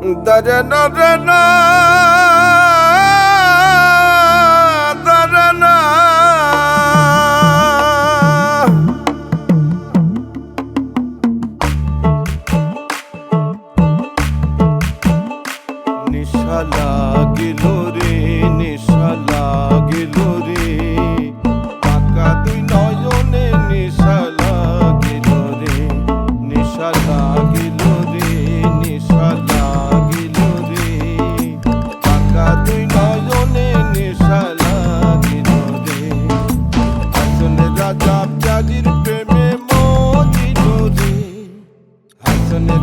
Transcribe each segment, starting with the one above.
দরন রনা দরনা নিশালা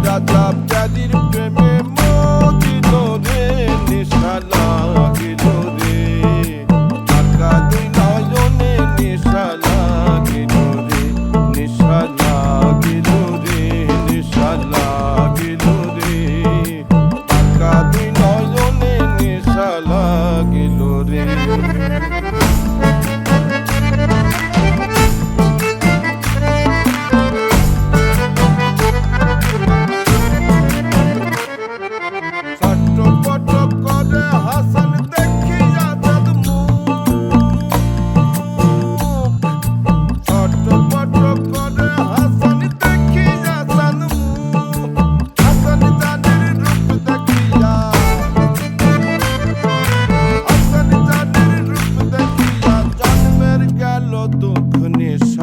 da da da di di pe me mo ti do de ni sha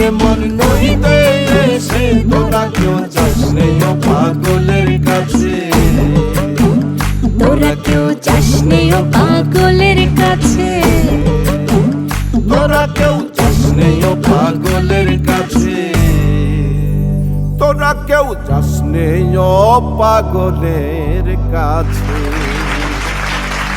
দিতে মন নইতে এসে তোরা কেউ চাস নে পাগলের কাছে। তোরা কেউ চাস নে পাগলের কাছে। তোরা কেউ চাস নে পাগলের কাছে। তোরা কেউ চাস নে পাগলের কাছে।